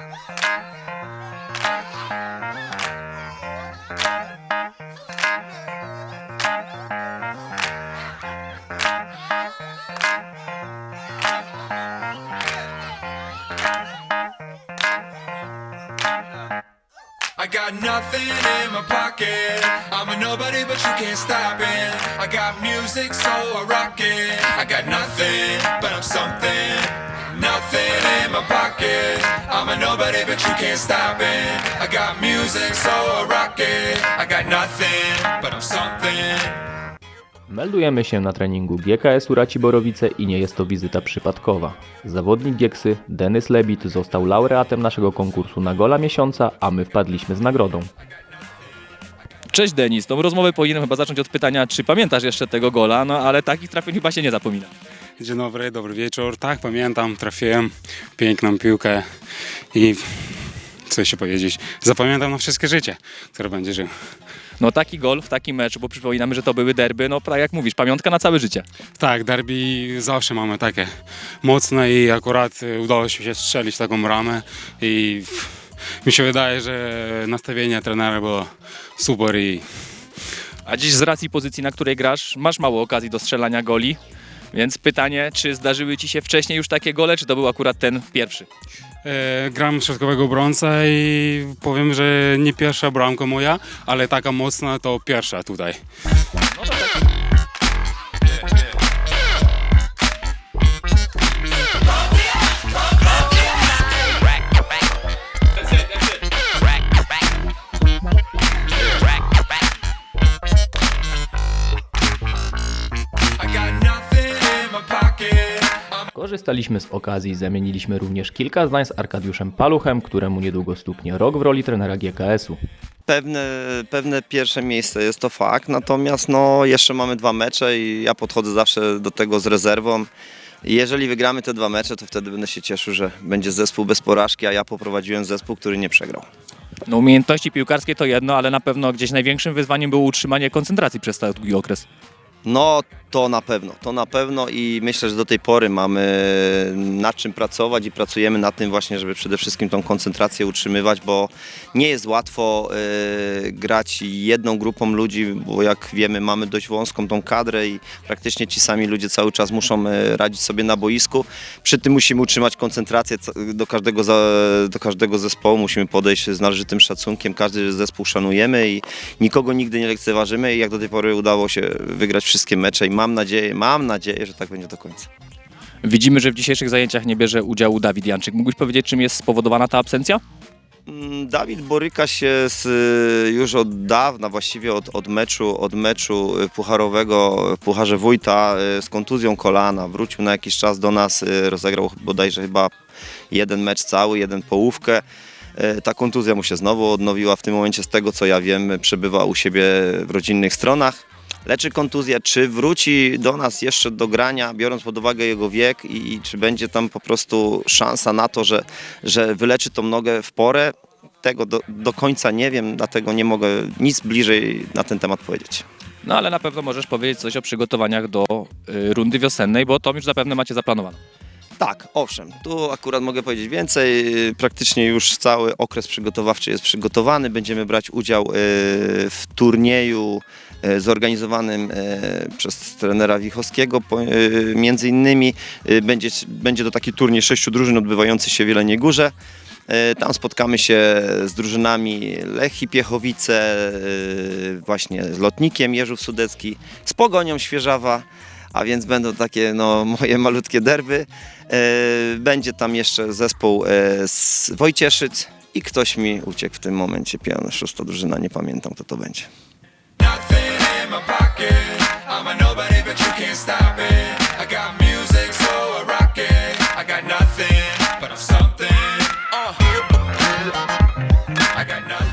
I got nothing in my pocket. I'm a nobody, but you can't stop it. I got music, so I rock it. I got nothing, but I'm something. In my pocket. I'm a nobody, but you can't stop it. I got music, so I rock it. I got nothing, but I'm something. Meldujemy się na treningu GKS-u Raciborowice i nie jest to wizyta przypadkowa. Zawodnik Gieksy, Denys Lebit, został laureatem naszego konkursu na gola miesiąca, a my wpadliśmy z nagrodą. Cześć Denis, tą rozmowę powinienem chyba zacząć od pytania, czy pamiętasz jeszcze tego gola, no ale takich trafień chyba się nie zapomina. Dzień dobry, dobry wieczór. Tak, pamiętam, trafiłem piękną piłkę i co jeszcze powiedzieć, zapamiętam na wszystkie życie, które będzie żył. No taki gol w takim meczu, bo przypominamy, że to były derby, no tak jak mówisz, pamiątka na całe życie. Tak, derby zawsze mamy takie mocne i akurat y, udało się strzelić taką ramę i mi się wydaje, że nastawienie trenera było super i A dziś z racji pozycji, na której grasz, masz mało okazji do strzelania goli, więc pytanie, czy zdarzyły Ci się wcześniej już takie gole, czy to był akurat ten pierwszy? e, gram środkowego obrońca i powiem, że nie pierwsza bramka moja, ale taka mocna to pierwsza tutaj. Korzystaliśmy z okazji i zamieniliśmy również kilka zdań z Arkadiuszem Paluchem, któremu niedługo stuknie rok w roli trenera GKS-u. Pewne, pewne pierwsze miejsce jest to fakt, natomiast no, jeszcze mamy dwa mecze i ja podchodzę zawsze do tego z rezerwą. I Jeżeli wygramy te dwa mecze, to wtedy będę się cieszył, że będzie zespół bez porażki, a ja poprowadziłem zespół, który nie przegrał. No umiejętności piłkarskie to jedno, ale na pewno gdzieś największym wyzwaniem było utrzymanie koncentracji przez ten długi okres. No to na pewno, to na pewno i myślę, że do tej pory mamy nad czym pracować i pracujemy nad tym właśnie, żeby przede wszystkim tą koncentrację utrzymywać, bo nie jest łatwo e, grać jedną grupą ludzi, bo jak wiemy mamy dość wąską tą kadrę i praktycznie ci sami ludzie cały czas muszą e, radzić sobie na boisku. Przy tym musimy utrzymać koncentrację do każdego, za, do każdego zespołu, musimy podejść z należytym szacunkiem, każdy zespół szanujemy i nikogo nigdy nie lekceważymy i jak do tej pory udało się wygrać wszystkie mecze i mam nadzieję, mam nadzieję, że tak będzie do końca. Widzimy, że w dzisiejszych zajęciach nie bierze udziału Dawid Janczyk. Mógłbyś powiedzieć, czym jest spowodowana ta absencja? Mm, Dawid boryka się z, y, już od dawna, właściwie od, od meczu, od meczu y, pucharowego w Pucharze Wójta y, z kontuzją kolana. Wrócił na jakiś czas do nas, rozegrał bodajże chyba jeden mecz cały, jeden połówkę. Ta kontuzja mu się znowu odnowiła. W tym momencie, z tego co ja wiem, przebywa u siebie w rodzinnych stronach. Leczy kontuzję, czy wróci do nas jeszcze do grania, biorąc pod uwagę jego wiek i, i czy będzie tam po prostu szansa na to, że, że wyleczy tą nogę w porę, tego do, do końca nie wiem, dlatego nie mogę nic bliżej na ten temat powiedzieć. No ale na pewno możesz powiedzieć coś o przygotowaniach do y, rundy wiosennej, bo to już zapewne macie zaplanowane. Tak, owszem, tu akurat mogę powiedzieć więcej. Praktycznie już cały okres przygotowawczy jest przygotowany. Będziemy brać udział e, w turnieju e, zorganizowanym e, przez trenera Wichowskiego. Między innymi będzie, będzie to taki turniej sześciu drużyn odbywający się w Jeleniej Górze. Tam spotkamy się z drużynami Lechii Piechowice, właśnie z Lotnikiem Jeżów Sudecki, z Pogonią Świeżawa, a więc będą takie no, moje malutkie derby. E, będzie tam jeszcze zespół e, z Wojcieszyc i ktoś mi uciekł w tym momencie, pion, szósta drużyna, nie pamiętam kto to będzie. I got nothing.